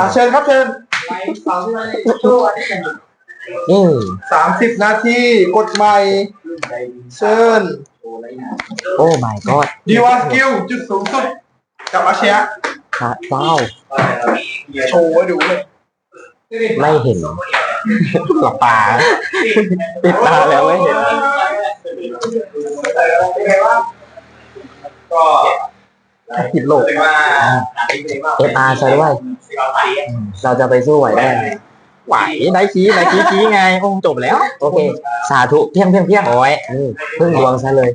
อะเชิญครับเชิญอืมสามสิบนาทีกดใหม่เชิญโอ้ my god ดีวาสกิลจุดสูงสุดกับอาเชียพระเจ้าโชว์ให้ดูเลยไม่เห็นหลับตาปิดตาแล้วไม่เห็นก็ผิดโลกเลยว่าเอฟอาร์ใช่ด้วย เราจะไปสู้ไหวได้ไงไหวได้ชี้ได้ชี้ชี้ไงโอ้จบแล้ว โอเค สาธุเพียงเพียงเพียงโอ้ยนี่เพิ่งดวงซะเลย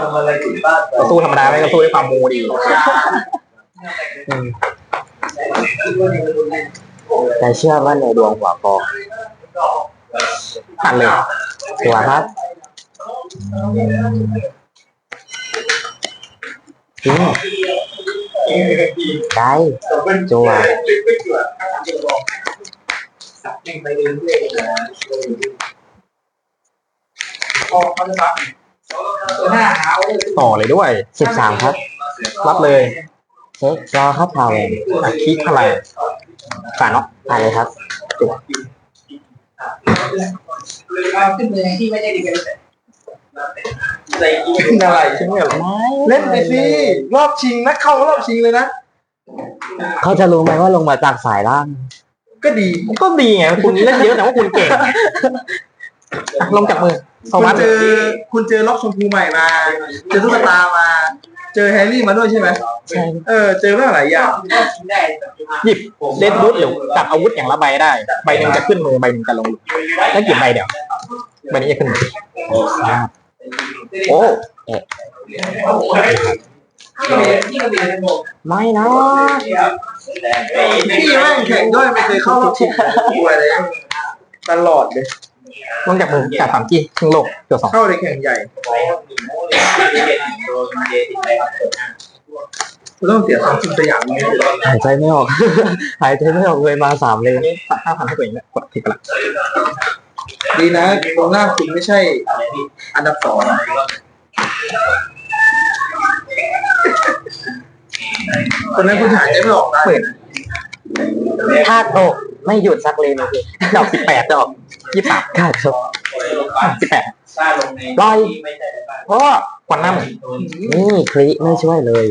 ทำอะไรถึงบ้านก็สู้ธรรมดาไม่ก็สู้ด้วยความมูดีอืมแต่เชื่อว่าในดวงหัวพอผ่านเลยตัวครับ จริงได้จัวไปเรื่อยๆนะต่อเลยด้วยสิบสามครับ รับเลยเช็ครอครับพาวเวนอะคลิกอะไรผ่านเนาะผ่านเลยครับขึ้นเลยที่ไม่ได้ดีกัน เป็นอะไรใช่ไหมเหรอเล่นไปสิรอบชิงนะเข้ารอบชิงเลยนะเขาจะรู้ไหมว่าลงมาจากสายล่าง ก็ดีก็ดีไงคุณเล่นเยอะแต่ว่าคุณเก่งอะลงจากมือสคุวัณสเจดีอคุณเจอล็อกชมพูใหม่มา เจอตุ๊กตามา เจอแฮร์รี่มาด้วยใช่ไหมใช่เออ เจอเรื่องหลายอย่างได้หยิบเดดบูทหรือจับอาวุธอย่างละใบได้ ใบหนึ่งจะขึ้นมือใบหนึ่งจะลงมือแล้วกี่ใบเดี๋ยวใบนี้จะขึ้นมือ โอ้ที่มันเป็นโมไม่นะพี่แม่งแข่งด้วยไม่เคยเข้ารอบชิงกลัวเลยตลอดเลยลงจากมือจากสามกี้ครึ่งโลกตัวสองเข้าในแข่งใหญ่คุณต้องเสียสามสิบสยามนี้หายใจไม่ออก หายใจไม่ออกเลยมาสามเลยนี่ห้าพันให้ตัวเองเนี่ยกดทิกละ ดีนะตรงหน้าคุณไม่ใช่ อันดับสองตอนนั้นคุณหายใจไม่ออกนะถ้าตกไม่หยุดสักเลยนะพี่ดอกสิบแปดดอกยี่สิบสามขาดครับสิบแปดซ่าลงในไม่ใช่บ้านเพราะว่าควันน้ำนี่คลิไม่ช่วยเลย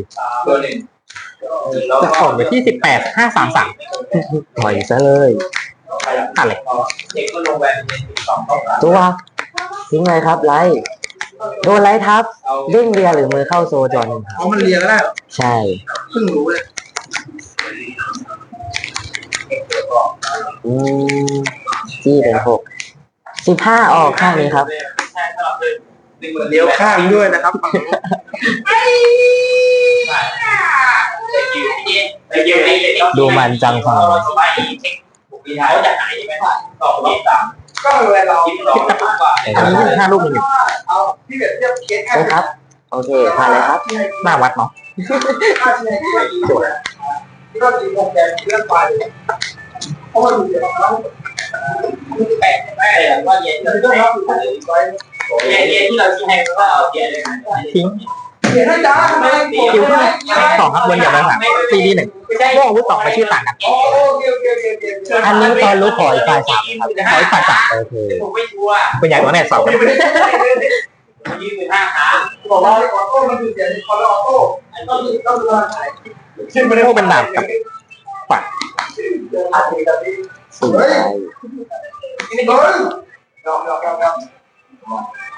ตัวหนึ่งจะออกไปที่สิบแปดห้าสามสามถอยซะเลย อะไรเด็กก็ลงไปเป็นสิบสองเท่ากันตัวทิ้งเลยครับไลท์โดนไลท์ทับเด้งเดียหรือมือเข้าโซจอนครับเพราะมันเรียนก็ได้เหรอใช่เพิ่งรู้เลยอืมจี้เป็นหกสิบห้าออกข้างนี้ครับใช่ถ้าเราเป็นหนึ่งหมื่นเลี้ยวข้างด้วยนะครับฝั่งนู้นแต่คิวแต่คิวนี่ดูมันจังฟัง เราสบายดีเช็คบุกทีท้ายว่าจะหายใช่ไหมสองยี่สามก็เวลาเราคิดเรากว่าอันนี้ยี่สิบห้าลูกหนึ่งเอาพี่เบียดเทียบเคสแค่ใช่ครับโอเคผ่านเลยครับหน้าวัดเนาะค่าเฉลี่ยที่ไม่กี่ส่วนที่เราตีวงแดงเรื่องไปเพราะมันมีเสียงของแปดไม่แต่ว่าเย็นเราเรื่องเราคือคนอื่นไว้เย็นเย็นที่เราชี้ให้ก็เอาเย็นเลยทิ้งเสียงให้จ้าทำไมคิวที่สองครับบนอย่างไรสามซีดีหนึ่งไม่ใช่ โม่อาวุธสองมาชื่อต่างกันโอ้โอเคโอเคโอเคโอเคเชิญอันนี้ตอนรู้ขออีกฝ่ายสามครับขออีกฝ่ายสามโอเคผมไม่ชัวร์เป็นใหญ่กว่าแน่สองไม่ได้ยี่สิบห้าครั้งบอกว่าออโต้มันคือเสียงคอร์ออโต้ต้องมีต้องมีอะไรขึ้นไม่ได้โม่เป็นดาบกับอาทิตย์แบบนี้สี่ใบเฮ้ยยอมยอมยอมยอม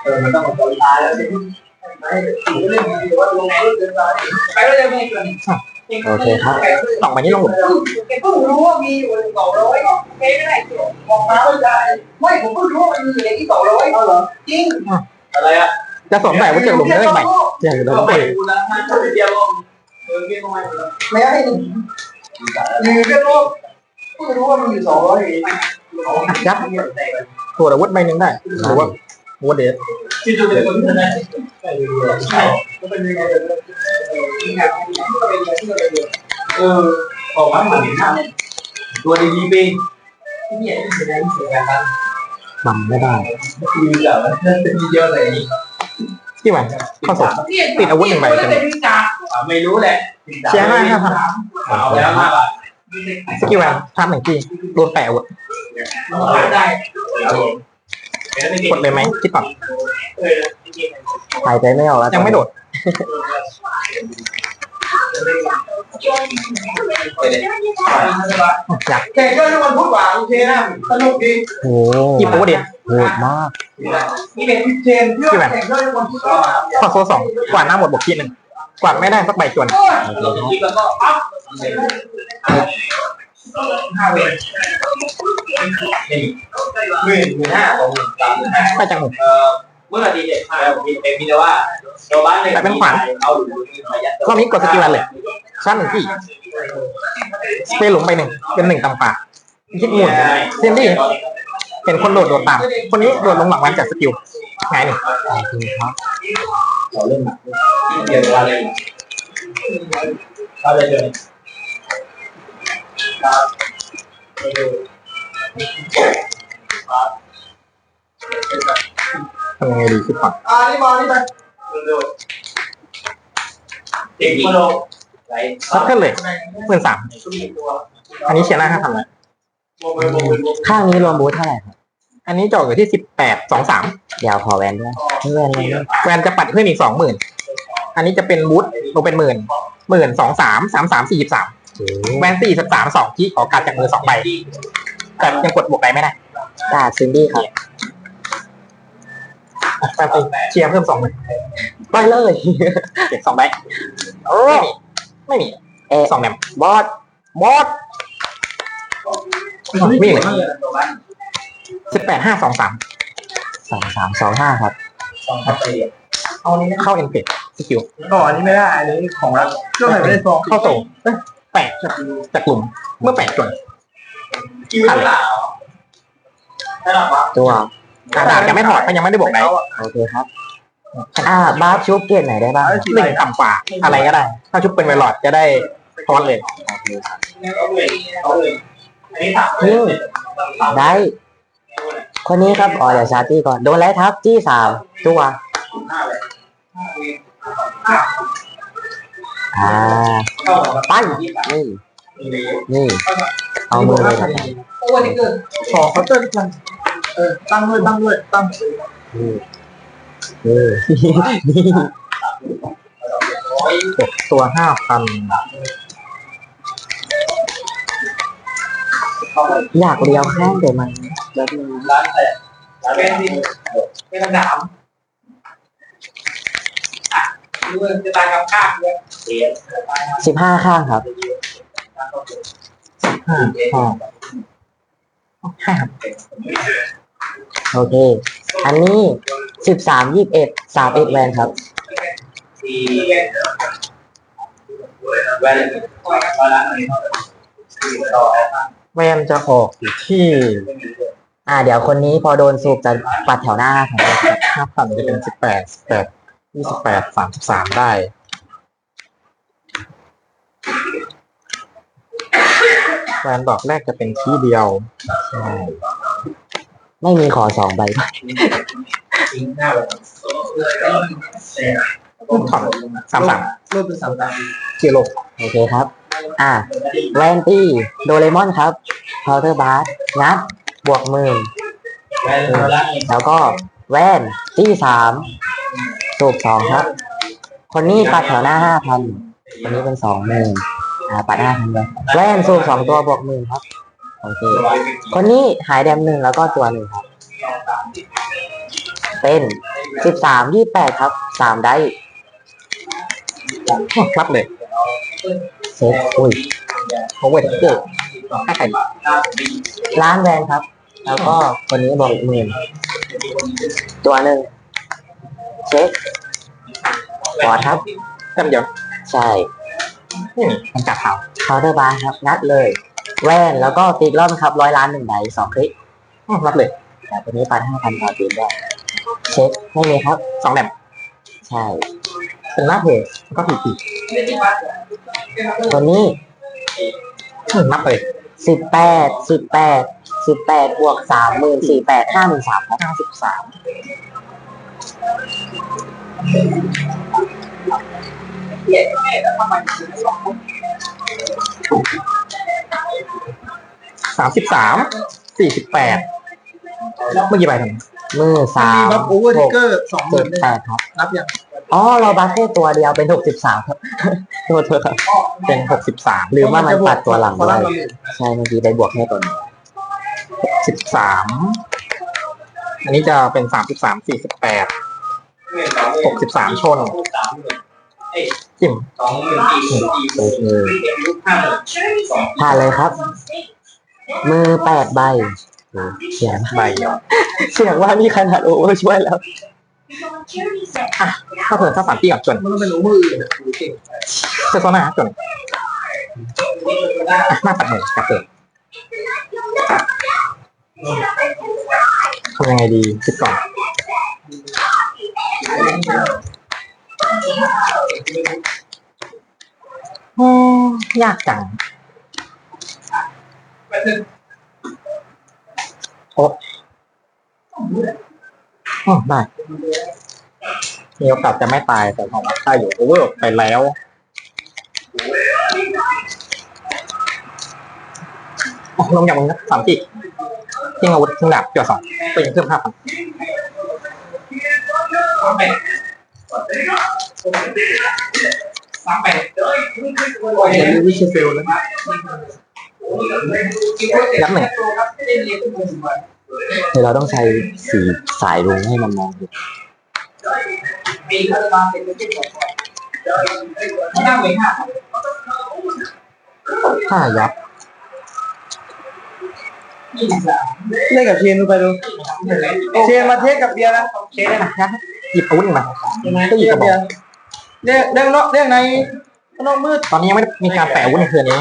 เออมันต้องมาต่อยตายแล้วสิไม่ถึงเรื่องนี้ว่าลงเรื่องเกินไปไปแล้วจะไม่เกิน โอเคครับสองใบนี้ลงหลุมแกเพิ่งรู้ว่ามีอยู่หนึ่งสองร้อยไม่ได้บอกมาไม่ได้ไม่ผมเพิ่งรู้ว่ามันมีเหรียญที่สองร้อยเหรอจริงอะไรอะจะสวมใส่อาวุธเจอหลุมเลื่อนใหม่อย่างโดนก็เตะไปดูนะถ้าเดียวลงเออเกี่ยวกับไม่ให้หนึ่งหรือแค่รู้เพิ่งรู้ว่ามันมีสองร้อยเหรียญยัดตัวอาวุธใบหนึ่งได้หรือว่าอาวุธเดชที่จะเป็นคนที่ได้ใช่มันเป็นยังไง เออออกมาเหมือนหนหน้าตัวดีๆไปที่เนี่ยที่เสียงที่เสียงกับังไม่ได้คือแบบนั่นเป็นเยอะเลยที่ไหนข้าสวมติดอาวุธหนึ่งใบจะมีไม่รู้แหละเชียร์ห้าห้าพันเอาแล้วห้าบาทสกิลแวนชาร์จหนึ่งทีโดนแปะอาวุธได้ กดเลยไหมคิดก่อนหายใจไม่ออกแล้วยังไม่โดดอยากแข่งก็ทุกวันพุธหวานโอเคนะสนุกดีโอ้โหกี่โป๊ะเดียวโหดมากนี่เป็นเชนเพื่อแข่งก็ทุกวันพุธหวานข้อโซ่สองกวาดหน้าหมดบวกทีหนึ่งกวาดไม่ได้สักใบจวน ห้าเวรหมื่นหมื่นห้าสองหมื่นสามหมื่นห้าไปจังหวะเอ่อเมื่อดีเด็ดมาแล้วมีเป็นมีแต่ว่าชาวบ้านเลยเอาหรือมายัดรอบนี้กดสกิลแวนเลยชาร์จหนึ่งที่สเปรย์หลุมไปหนึ่งเป็นหนึ่งตำป่าคิดหมุนเซนดี้เห็นคนโดดโดดตามคนนี้โดดลงหลังวันจากสกิลไงหนึ่งเราเล่นหนักเดียวว่าเล่นเราเลยเลย ทำยังไงดีคิดก่อนอ่านี่มานี่ไปเด็กมาลงไหลซักเกิลเลยหมื่นสามอันนี้เชียร์หน้าห้าพันเลยข้างนี้รวมบูธเท่าไหร่ครับอันนี้จะออกอยู่ที่สิบแปดสองสามเดี๋ยวขอแวนด้วยไม่แวนเลยด้วยแวนจะปัดเพิ่มอีกสองหมื่นอันนี้จะเป็นบูธลงเป็นหมื่นหมื่นสองสามสามสามสี่สิบสามโอ้โห แวนสี่สิบสามสองที่ขอการจากมือสองใบแต่ยังกดบวกใดไม่ได้กาดซินดี้ครับอะแวนไปเชียร์เพิ่มสองหมื่นไปเลยเก็บสองใบโอ้ไม่มีไม่มีเอะสองแนมบอสบอสมีเลยสิบแปดห้าสองสามสองสามสองห้าครับเอานี้เข้าเอ็นเฟดสกิลก่อนนี้ไม่ได้อันนี้ของรักช่วงไหนไม่ได้ซองเข้าโตเอ้ย แปดจากกลุ่ม เมื่อแปดจนคิวเปล่าถ้าเราปั๊บตัวอะดาบยังไม่ถอดเพราะยังไม่ได้บวกใดโอเคครับ อ่าบาสชุบเกตไหนได้บ้างหนึ่งต่ำกว่าอะไรก็ได้ ถ้าชุบเป็นไวลอดจะได้ทอนเลยเอาเลยเอาเลยอันนี้ถามได้ คนนี้ครับอ๋อเดี๋ยวชาร์จจี้ก่อน โดนไล่ทับจี้สามตัวห้าเลย อ่าปั้นนี่ นี่ เอามือเลยครับโอ้วันนี้เกิดขอเขาเติมกันเออตั้งด้วยตั้งด้วยตั้งนี่นี่นี่ตัวห้าพันอยากเลี้ยวข้างแต่มันแบบนึงร้านแต่ร้านเป็นที่เป็นคำถามอะดูจะตายกับข้างเลยเสิบห้าข้างครับห้าห้าห้าครับ โอเค อันนี้สิบสามยี่สิบเอ็ดสามเอ็ดแวนครับแวนจะออกอยู่ที่ อ่า เดี๋ยวคนนี้พอโดนสูบจะปัดแถวหน้าของเราครับห้าพันจะเป็นสิบแปดสิบแปดยี่สิบแปดสามสิบสามได้ แวนดอกแรกจะเป็นที่เดียวใช่ไม่มีขอสองใบทิ้งหน้าเลยถอนสามสามเริ่มเป็นสามตากิโลโอเคครับ อ่าแวนตี้โดเรมอนครับพาวเทอร์บาร์งัดบวกหมื่นแวนร้านนี้แล้วก็แว่นที่สามสูบสองครับ คนนี้ปัดแถวหน้าห้าพันคนนี้เป็นสองหมื่น อ่าปัดห้าพันเลยแว่นสูบสองตัวบวกหมื่นครับโอเคคนนี้หายแดมหนึ่งแล้วก็ตัวหนึ่งครับ เป็นสิบสามยี่แปดครับสามได้ครับเลยเซฟอุ้ยโอเวอร์เกอร์ห้าไข่ล้านแวนครับ แล้วก็คนนี้บอกอีกหมื่นตัวหนึ่งเช็คปอดครับจำเดียวใช่ มันกัดเท้าเคาน์เตอร์บาร์ครับนัดเลย แว่นแล้วก็ตีกรอบครับร้อยล้านหนึ่งใบสองคลิกอืมรับเลยแต่ตัวนี้ปันห้าพันต่อตีได้เช็คไม่มีครับสองแหลมใช่เป็นหน้าเพจแล้วก็ผีผีตัวนี้อืมนับเลยสิบแปดสิบแปดสิบแปดบวกสามหมื่นสี่แปดห้าหมื่นสามเก้าสิบสาม เปลี่ยนแม่แล้วทำไมสามสิบสามสี่สิบแปดเมื่อกี้ใบทำไมมือสามีมบัฟโอเวอร์ทิกเกอร์สองหเจ็มื่ดนเลยแปดครับนับยังอ๋อเราบัฟแค่ตัวเดียวเป็นหกสิบสามครับโทษเธอครับเป็นหกสิบสามลืมว่ามันปัดตัวหลังพอด้วรับยเราอยู่ใช่เมื่อกี้ไปบวกแค่ตัวนี้สิบสามอันนี้จะเป็นสามสิบสามสี่สิบแปดหกสิบสามชนสามหมื่น จิ้มสองหมื่นสี่หมื่นสี่หมื่นโอเคห้าหมื่นสองผ่านเลยครับ มือแปดใบเสียงใบเสียงว่านี่ขนาดโอเวอร์ช่วยแล้วถ้าเพิ่มถ้าสามตีกับจนมันต้องเป็นโอเวอร์อื่นอะดูเก่งเซโซน่าจนหน้าปัดหนึ่งกับเกิดทำยังไงดีคิดก่อน อืมยากจัง โอ้อ๋อได้มีโอกาสจะไม่ตายแต่ผมว่าตายอยู่โอเวอร์ไปแล้วอ๋อลงอย่างมึงนะสามจีทิ้งอาวุธทิ้งดาบเกี่ยวสองไปยิงเพิ่มห้าพัน สามแปดเฮ้ยขึ้นขึ้นขึ้นโอ้ยเห็นวิชเฟลแล้วไหมเดี๋ยวเราต้องใช้สีสายลุงให้มันมองเห็นห้ายับเล่นกับเชนดูไปดู เชนมาเทสกับเบียร์นะเชนนะหยิบอาวุธมาก็หยิบกระบอก เรียกเรียกนอกเรียกในนอกมืดตอนนี้ยังไม่ได้มีการแปะอาวุธในคืนนี้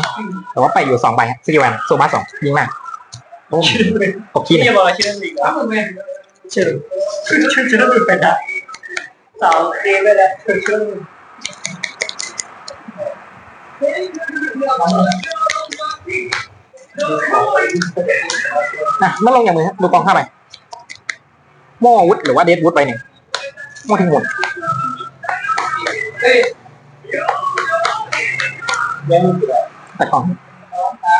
แต่ว่าแปะอยู่สองใบฮะสกิลแวนโซบ้าสองยิงมาตุ้มกบขี้ที่เนี่ยจะบอกชื่อหนึ่งครับมึงเป็นเชื่อชื่อหนึ่งไปได้สาวเตะไปแล้วชื่ออะไม่ลงอย่างมือฮะดูกองห้าใบโม่อาวุธหรือว่าเดดวุฒใบหนึ่งโม่ทิ้งหมด ยังแต่กองแปดห้า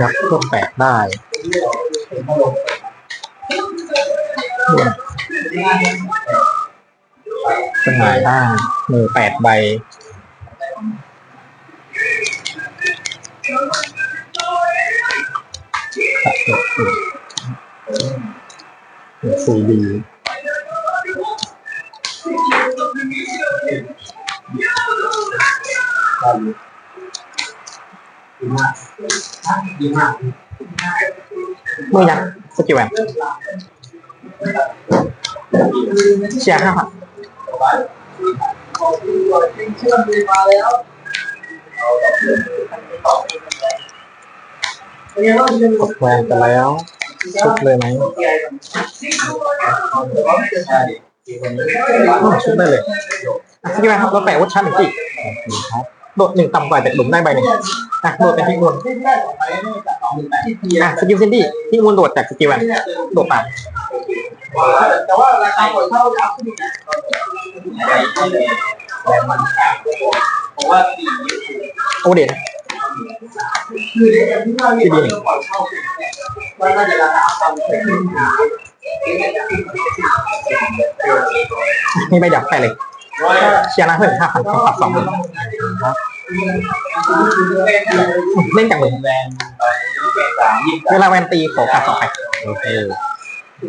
ยับพิ่มแปดได้ สงายได้มือแปดใบ ตัดจบสี่ดีมือยักษ์สกิลแวนเชียร์ห้าพัน เชื่อมมาแล้วเป็นไงบ้างเชนกดแวนไปแล้วชุดเลยไหมอ้าวชุดได้เลยอะสกิลแวนครับเราแปะวัดชั้นหนึ่งที่โดดหนึ่งต่ำกว่าจากหลุมได้ใบหนึ่งอะโดดเป็นทิ้งบนที่ได้ต่อไปนี่จากสองหมื่นแปดที่เทียอะสกิลเซนดี้ทิ้งบนโดดจากสกิลแวนโดดต่ำ แต่ว่าราคาปล่อยเท่าอัพขึ้นอีกนะผมว่าสี่โอเดนคือเด็กที่ว่ามีคนปล่อยเท่าว่าน่าจะราคาอัพขึ้นมีใบดับไปเลยเชียร์นะเพิ่มห้าพันปรับสองหมื่นเล่นจากมือแวนไปสามยี่สิบเวลาแวนตีขอกัดสองไปโอเค โอ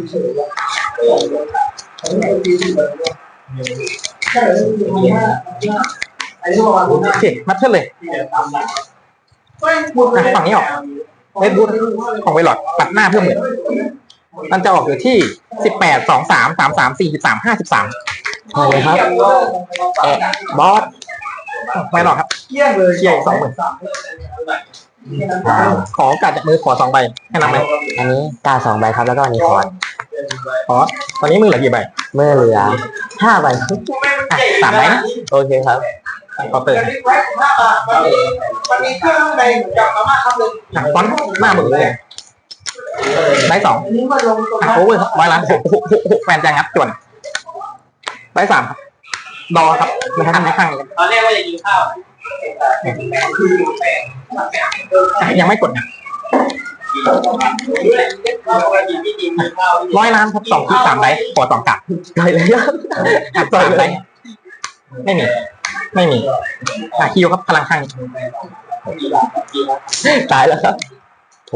เคมัดเทิลเลยอะฝั่งนี้ออกเวทบูทของเวลอดปัดหน้าเพิ่มหมื่นมันจะออกอยู่ที่สิบแปดสองสามสามสามสี่สิบสามห้าสิบสามใช่เลยครับเอะบอสไม่หรอกครับเกี้ยงเลย ขอโอกาสจากมือขอสองใบให้นำไหมอันนี้กาสองใบครับแล้วก็อันนี้คอร์ดขอตอนนี้มือเหลือกี่ใบเมื่อเหลือห้าใบอะสามใบนะโอเคครับเคาน์เตอร์กันนี้แพ็คห้าบาทมันมีมันมีเครื่องข้างในเหมือนกับมาม่าคำหนึ่งอะฟอนต์หน้ามือเลยได้สองอันนี้มันลงตรงอะนั้นโอเวอร์ครับร้อยล้านหกหกหกหกแฟนจะงัดจวนได้สามครับดอครับมันทำในข้างนี้ตอนแรกว่าจะกินข้าวคือแป้งอะ ยังไม่กดนะด้วยข้าวกินที่กินข้าวร้อยล้านครับสองที่สามไลท์ขอสองกลับได้เลยครับอะสามไลท์ไม่มี ไม่มีอะคิวครับพลังข้างนี้ตายแล้วครับโถ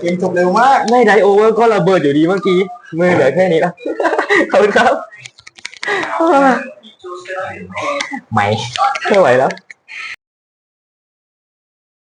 เกมจบเร็วมากไม่ได้โอเวอร์ก็ระเบิดอยู่ดีเมื่อกี้มือเหลือแค่นี้แล้วขอบคุณครับ ไม่ไม่ไหวแล้ว